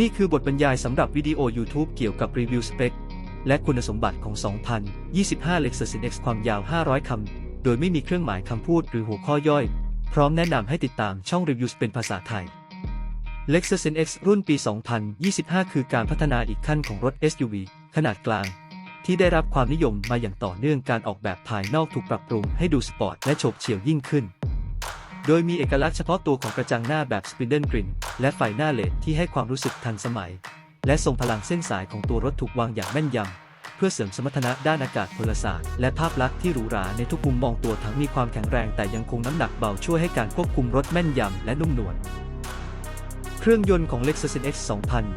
นี่คือบทบรรยายสำหรับวิดีโอ YouTube เกี่ยวกับรีวิวสเปค และคุณสมบัติของ 2025 Lexus NX ความยาว 500 คำ โดยไม่มีเครื่องหมายคำพูดหรือหัวข้อย่อย พร้อมแนะนำให้ติดตามช่องรีวิวเป็นภาษาไทย Lexus NX รุ่นปี 2025 คือการพัฒนาอีกขั้นของรถ SUV ขนาดกลาง ที่ได้รับความนิยมมาอย่างต่อเนื่องการออกแบบภายนอกถูกปรับปรุงให้ดูสปอร์ตและโฉบเฉี่ยวยิ่งขึ้น ดยมีเอกลักษณ์เฉพาะตัวของกระจังหน้าแบบสปินเดิลกรินและไฟหน้าเลดที่ให้ความรู้สึกทันสมัย และทรงพลังเส้นสายของตัวรถถูกวางอย่างแม่นยำ เพื่อเสริมสมรรถนะด้านอากาศพลศาสตร์และภาพลักษณ์ที่หรูหราในทุกมุมมองตัวถังมีความแข็งแรงแต่ยังคงน้ำหนักเบาช่วยให้การควบคุมรถแม่นยำและนุ่มนวลเครื่องยนต์ของ Lexus NX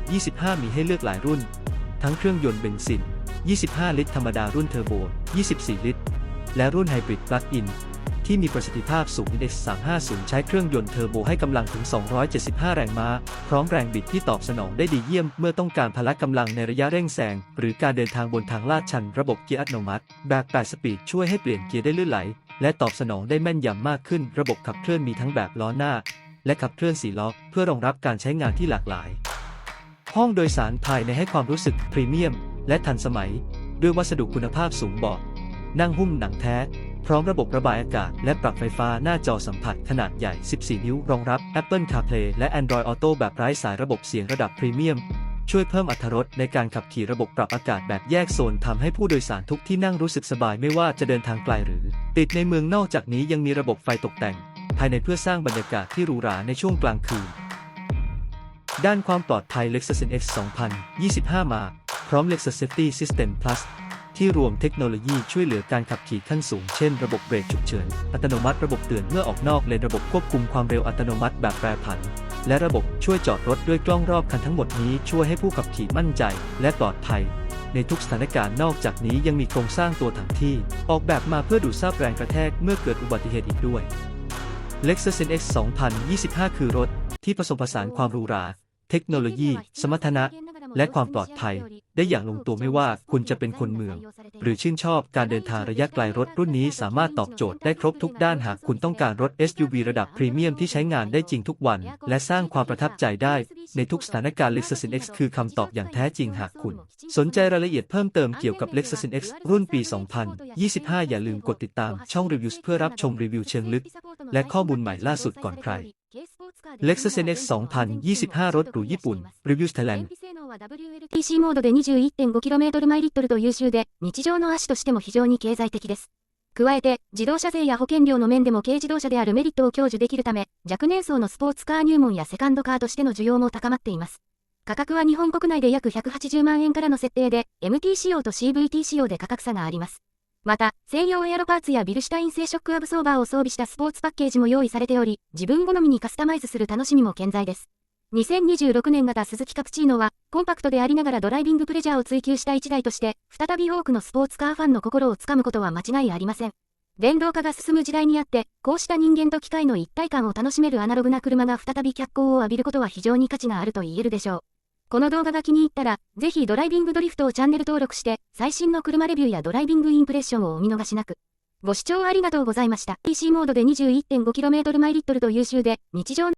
2025 มีให้เลือกหลายรุ่น ทั้งเครื่องยนต์เบนซิน 25 ลิตรธรรมดารุ่นเทอร์โบ 24 ลิตร และรุ่นไฮบริดปลั๊กอิน ที่มีประสิทธิภาพสูง NX 350 ใช้เครื่องยนต์เทอร์โบให้กำลังถึง 275 แรงม้า พร้อมแรงบิดที่ตอบสนองได้ดีเยี่ยม เมื่อต้องการพละกำลังในระยะเร่งแซงหรือการเดินทางบนทางลาดชัน ระบบเกียร์อัตโนมัติ แบบ 8 สปีดช่วยให้เปลี่ยนเกียร์ได้ลื่นไหล และตอบสนองได้แม่นยำมากขึ้น ระบบขับเคลื่อนมีทั้งแบบล้อหน้า และขับเคลื่อน4ล้อเพื่อรองรับการใช้งานที่หลากหลาย ห้องโดยสารภายในให้ความรู้สึกพรีเมียม และทันสมัย ด้วยวัสดุคุณภาพสูงบาะ นั่งหุ้มหนังแท้ พร้อมระบบระบายอากาศ และปรับไฟฟ้าหน้าจอสัมผัสขนาดใหญ่ 14 นิ้ว รองรับ Apple CarPlay และ Android Auto แบบไร้สายระบบเสียงระดับพรีเมียม ช่วยเพิ่มอรรถรสในการขับขี่ระบบปรับอากาศแบบแยกโซนทำให้ผู้โดยสารทุกที่นั่งรู้สึกสบายไม่ว่าจะเดินทางไกลหรือ ติดในเมืองนอกจากนี้ยังมีระบบไฟตกแต่ง ภายในเพื่อสร้างบรรยากาศที่หรูหราในช่วงกลางคืนด้านความปลอดภัย Lexus NX 2025 มา พร้อม Lexus Safety System Plus ที่รวมเทคโนโลยีช่วยเหลือการขับขี่ขั้นสูง เช่นระบบเบรกฉุกเฉิน อัตโนมัติระบบเตือนเมื่อออกนอกเลนระบบควบคุมความเร็วอัตโนมัติแบบแปรผัน และระบบช่วยจอดรถด้วยกล้องรอบคันทั้งหมดนี้ช่วยให้ผู้ขับขี่มั่นใจ และปลอดภัย ในทุกสถานการณ์นอกจากนี้ยังมีโครงสร้างตัวถังที่ ออกแบบมาเพื่อดูดซับแรงกระแทกเมื่อเกิดอุบัติเหตุอีกด้วย Lexus NX 2025 คือรถที่ผสมผสานความหรูหรา เทคโนโลยี สมรรถนะ และความปลอดภัย ได้อย่างลงตัวไม่ว่าคุณจะเป็นคนเมือง หรือชื่นชอบการเดินทางระยะไกลรถรุ่นนี้สามารถตอบโจทย์ได้ครบทุกด้านหากคุณต้องการรถ SUV ระดับพรีเมียมที่ใช้งานได้จริงทุกวัน และสร้างความประทับใจได้ ในทุกสถานการณ์ Lexus NX คือคำตอบอย่างแท้จริงหากคุณ สนใจรายละเอียดเพิ่มเติมเกี่ยวกับ Lexus NX รุ่นปี 2025 อย่าลืมกดติดตามช่อง Reviews เพื่อรับชมรีวิวเชิงลึก และข้อมูลใหม่ล่าสุดก่อนใคร Lexus NX 2025 รถหรูญี่ปุ่น Reviews Thailand は、wltc モードで 21.5km マイリットルと優秀で、日常の足としても非常に経済的です。加えて、自動車税や保険料の面でも軽自動車であるメリットを享受できるため、若年層のスポーツカー入門やセカンドカーとしての需要も高まっています。価格は日本国内で約180万円からの設定で、MT 仕様と CVT 仕様で価格差があります。また、専用エアロパーツやビルシュタイン製ショックアブソーバーを装備したスポーツパッケージも用意されており、自分好みにカスタマイズする楽しみも健在です。2026年型鈴木カプチーノは、コンパクトでありながらドライビングプレジャーを追求した一台として、再び多くのスポーツカーファンの心をつかむことは間違いありません。電動化が進む時代にあって、こうした人間と機械の一体感を楽しめるアナログな車が再び脚光を浴びることは非常に価値があると言えるでしょう。この動画が気に入ったら、ぜひドライビングドリフトをチャンネル登録して、最新の車レビューやドライビングインプレッションをお見逃しなく。ご視聴ありがとうございました。PC モードで 21.5km マイリットルと優秀で、日常